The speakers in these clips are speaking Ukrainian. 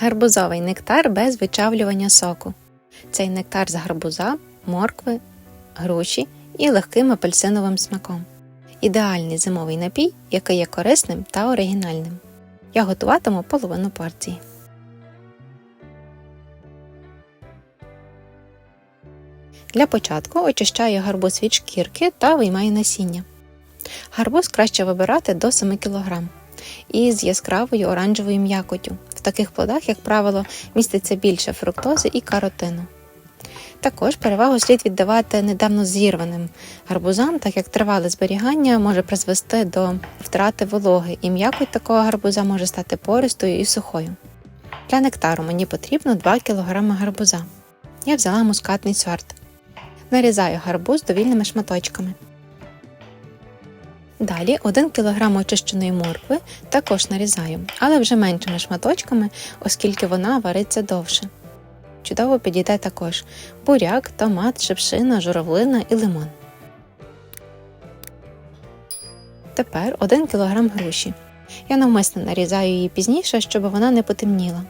Гарбузовий нектар без вичавлювання соку. Цей нектар з гарбуза, моркви, груші і легким апельсиновим смаком. Ідеальний зимовий напій, який є корисним та оригінальним. Я готуватиму половину порції. Для початку очищаю гарбуз від шкірки та виймаю насіння. Гарбуз краще вибирати до 7 кг із яскравою оранжевою м'якотю. В таких плодах, як правило, міститься більше фруктози і каротину. Також перевагу слід віддавати недавно зірваним гарбузам, так як тривале зберігання може призвести до втрати вологи, і м'якоть такого гарбуза може стати пористою і сухою. Для нектару мені потрібно 2 кг гарбуза. Я взяла мускатний сорт. Нарізаю гарбуз довільними шматочками. Далі 1 кг очищеної моркви також нарізаю, але вже меншими шматочками, оскільки вона вариться довше. Чудово підійде також буряк, томат, шипшина, журавлина і лимон. Тепер 1 кг груші. Я навмисно нарізаю її пізніше, щоб вона не потемніла.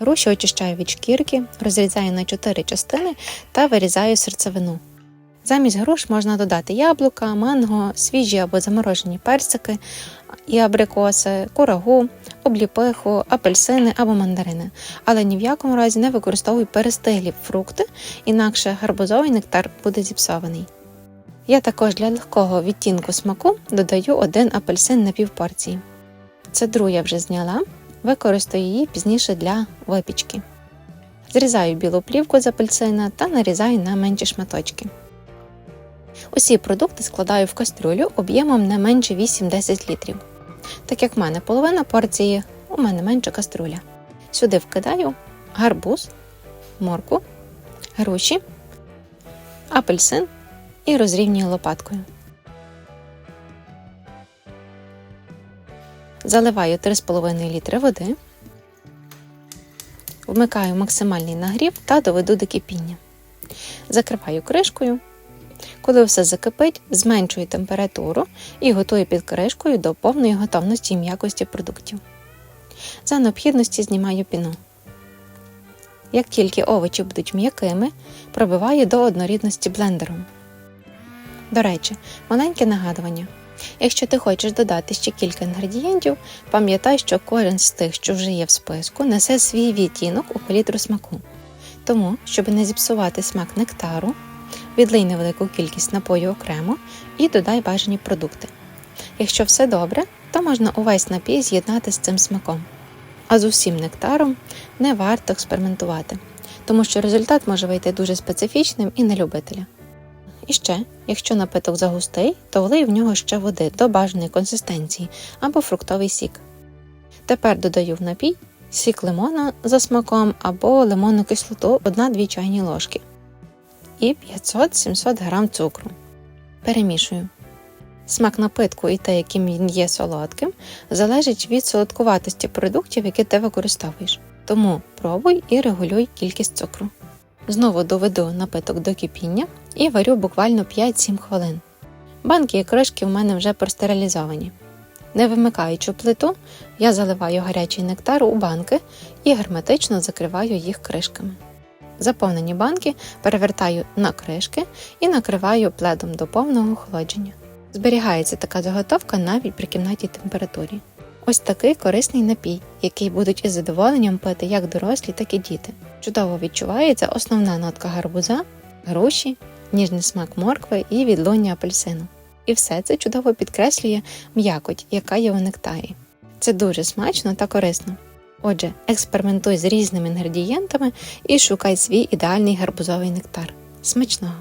Груші очищаю від шкірки, розрізаю на 4 частини та вирізаю серцевину. Замість груш можна додати яблука, манго, свіжі або заморожені персики і абрикоси, курагу, обліпиху, апельсини або мандарини. Але ні в якому разі не використовуй перестиглі фрукти, інакше гарбузовий нектар буде зіпсований. Я також для легкого відтінку смаку додаю один апельсин на півпорції. Цедру я вже зняла, використаю її пізніше для випічки. Зрізаю білу плівку з апельсина та нарізаю на менші шматочки. Усі продукти складаю в кастрюлю об'ємом не менше 8-10 літрів. Так як в мене половина порції, у мене менша каструля. Сюди вкидаю гарбуз, морку, груші, апельсин і розрівнюю лопаткою. Заливаю 3,5 літри води, вмикаю максимальний нагрів та доведу до кипіння. Закриваю кришкою. Коли все закипить, зменшую температуру і готую під кришкою до повної готовності і м'якості продуктів. За необхідності знімаю піну. Як тільки овочі будуть м'якими, пробиваю до однорідності блендером. До речі, маленьке нагадування. Якщо ти хочеш додати ще кілька інгредієнтів, пам'ятай, що кожен з тих, що вже є в списку, несе свій відтінок у палітру смаку. Тому, щоб не зіпсувати смак нектару, відлий невелику кількість напою окремо і додай бажані продукти. Якщо все добре, то можна увесь напій з'єднати з цим смаком. А з усім нектаром не варто експериментувати, тому що результат може вийти дуже специфічним і не любителя. І ще, якщо напиток загустий, то влий в нього ще води до бажаної консистенції або фруктовий сік. Тепер додаю в напій сік лимона за смаком або лимонну кислоту 1-2 чайні ложки і 500-700 г цукру. Перемішую. Смак напитку і те, яким він є солодким, залежить від солодкуватості продуктів, які ти використовуєш. Тому пробуй і регулюй кількість цукру. Знову доведу напиток до кипіння і варю буквально 5-7 хвилин. Банки і кришки в мене вже простерилізовані. Не вимикаючи плиту, я заливаю гарячий нектар у банки і герметично закриваю їх кришками. Заповнені банки перевертаю на кришки і накриваю пледом до повного охолодження. Зберігається така заготовка навіть при кімнатній температурі. Ось такий корисний напій, який будуть із задоволенням пити як дорослі, так і діти. Чудово відчувається основна нотка гарбуза, груші, ніжний смак моркви і відлуння апельсину. І все це чудово підкреслює м'якоть, яка є у нектарі. Це дуже смачно та корисно. Отже, експериментуй з різними інгредієнтами і шукай свій ідеальний гарбузовий нектар. Смачного!